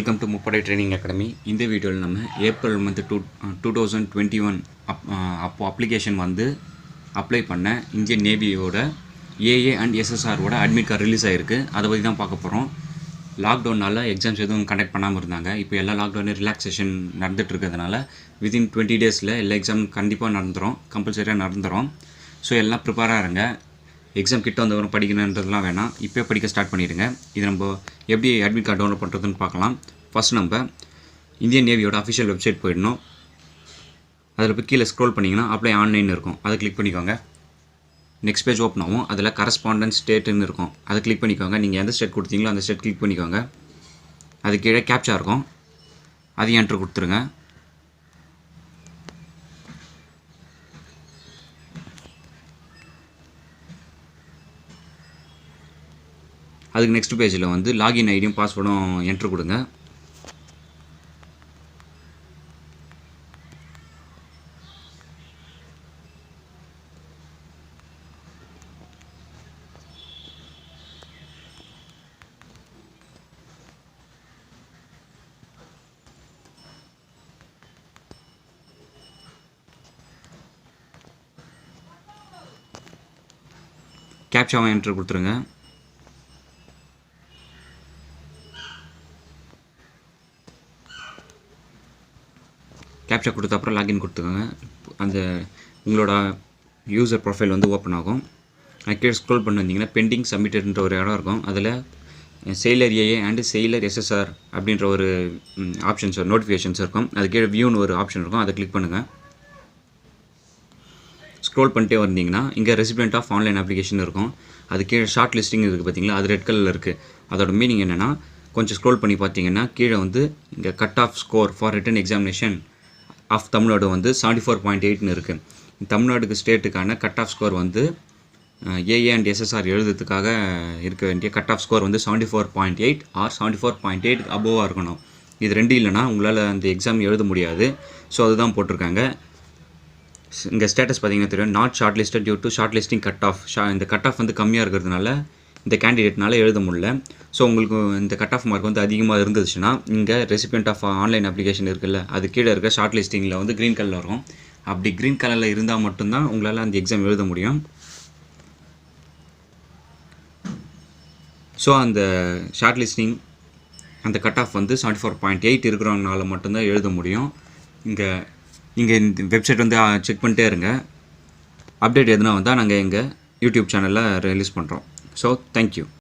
Welcome to Muppadai training academy இந்த வீடியோவில் நம்ம April month two two thousand twenty one அப் அப்போது அப்ளிகேஷன் வந்து அப்ளை பண்ண இந்தியன் நேவியோட ஏஏ அண்ட் எஸ்எஸ்ஆரோட அட்மிட் கார்டு ரிலீஸ் ஆகிருக்கு அதை பற்றி தான் பார்க்க போகிறோம் லாக்டவுனால் எக்ஸாம்ஸ் எதுவும் கண்டக்ட் பண்ணாமல் இருந்தாங்க. இப்போ எல்லா லாக்டவுனே ரிலாக்ஸேஷன் நடந்துகிட்டு இருக்கிறதுனால வித்தின் டுவெண்ட்டி டேஸில் எல்லா எக்ஸாம் கண்டிப்பாக நடந்துடும் கம்பல்சரியாக நடந்துடும் ஸோ எல்லாம் ப்ரிப்பேராக இருங்க. எக்ஸாம் கிட்ட வந்தவரும் படிக்கணுன்றதுலாம் வேணாம். இப்போ படிக்க ஸ்டார்ட் பண்ணிடுங்க. இது நம்ம எப்படி அட்மிட் கார்டு டவுன்லோட் பண்ணுறதுன்னு பார்க்கலாம். ஃபஸ்ட் நம்ம இந்தியன் நேவியோட அஃபிஷியல் வெப்சைட் போயிடணும். அதில் போய் கீழே ஸ்க்ரோல் பண்ணிங்கன்னா அப்ளை ஆன்லைன் இருக்கும். அதை கிளிக் பண்ணிக்கோங்க. நெக்ஸ்ட் பேஜ் ஓப்பன் ஆகும். அதில் கரஸ்பாண்டன்ஸ் ஸ்டேட்டுன்னு இருக்கும். அதை கிளிக் பண்ணிக்கோங்க. நீங்கள் எந்த ஸ்டேட் கொடுத்தீங்களோ அந்த ஸ்டேட் கிளிக் பண்ணிக்கோங்க. அது கீழே கேப்சா இருக்கும். அதையும் என்ட்ரு கொடுத்துருங்க. அதுக்கு நெக்ஸ்ட் பேஜில் வந்து லாகின் ஐடியும் பாஸ்வேர்டும் என்ட்ரு கொடுங்க. கேப்சாவை என்ட்ரு கொடுத்துருங்க. கேப்சா கொடுத்த அப்புறம் லாகின் கொடுத்துக்கோங்க. அந்த உங்களோட யூசர் ப்ரொஃபைல் வந்து ஓப்பன் ஆகும். அது கீழே ஸ்க்ரோல் பண்ணி வந்தீங்கன்னா பெண்டிங் சப்மிட்டட்ன்ற ஒரு இடம் இருக்கும். அதில் செயலர் ஏஏ அண்டு செயலர் எஸ்எஸ்ஆர் அப்படின்ற ஒரு ஆப்ஷன்ஸ் நோட்டிஃபிகேஷன்ஸ் இருக்கும். அது கீழே வியூன்னு ஒரு ஆப்ஷன் இருக்கும். அதை கிளிக் பண்ணுங்கள் ஸ்க்ரோல் பண்ணிட்டே வந்தீங்கன்னா இங்கே ரெசிபியன்ட் ஆஃப் ஆன்லைன் அப்ளிகேஷன் இருக்கும். அது கீழே ஷார்ட் லிஸ்டிங் இருக்குது பார்த்தீங்களா அது ரெட் கலரில் இருக்குது அதோட மீனிங் என்னென்னா கொஞ்சம் ஸ்க்ரோல் பண்ணி பார்த்தீங்கன்னா கீழே வந்து இங்கே cut off score for written examination of Tamil Nadu வந்து செவன்டி ஃபோர் பாயிண்ட் எயிட்னு இருக்குது தமிழ்நாடுக்கு ஸ்டேட்டுக்கான கட் ஆஃப் ஸ்கோர் வந்து ஏஏ அண்ட் எஸ்எஸ்ஆர் எழுதுறதுக்காக இருக்க வேண்டிய கட் ஆஃப் ஸ்கோர் வந்து seventy four point eight or seventy four point eight அபோவாக இருக்கணும். இது ரெண்டு இல்லைனா உங்களால் அந்த எக்ஸாம் எழுத முடியாது. ஸோ அதுதான் போட்டிருக்காங்க. இங்கே ஸ்டேட்டஸ் பார்த்தீங்கன்னா தெரியும். Not shortlisted due to shortlisting cut off Shah இந்த கட் ஆஃப் வந்து கம்மியாக இருக்கிறதுனால இந்த கேண்டிடேட்னால எழுத முடியல. ஸோ உங்களுக்கு இந்த கட் ஆஃப் மார்க் வந்து அதிகமாக இருந்துச்சுன்னா இங்கே ரெசிபியன்ட் ஆஃப் ஆன்லைன் அப்ளிகேஷன் இருக்குல்ல அது கீழே இருக்க ஷார்ட் லிஸ்டிங்கில் வந்து க்ரீன் கலரில் வரும். அப்படி க்ரீன் கலரில் இருந்தால் மட்டும்தான் உங்களால் அந்த எக்ஸாம் எழுத முடியும். ஸோ அந்த ஷார்ட் லிஸ்டிங் அந்த கட் ஆஃப் வந்து செவன்ட்டி ஃபோர் பாயிண்ட் எயிட் இருக்கிறவங்களால மட்டும்தான் எழுத முடியும். இங்கே இங்கே இந்த வெப்சைட் வந்து செக் பண்ணிட்டே இருங்க. அப்டேட் எதுனா வந்தால் நாங்கள் எங்கள் யூடியூப் சேனலில் ரிலீஸ் பண்ணுறோம் ஸோ தேங்க்யூ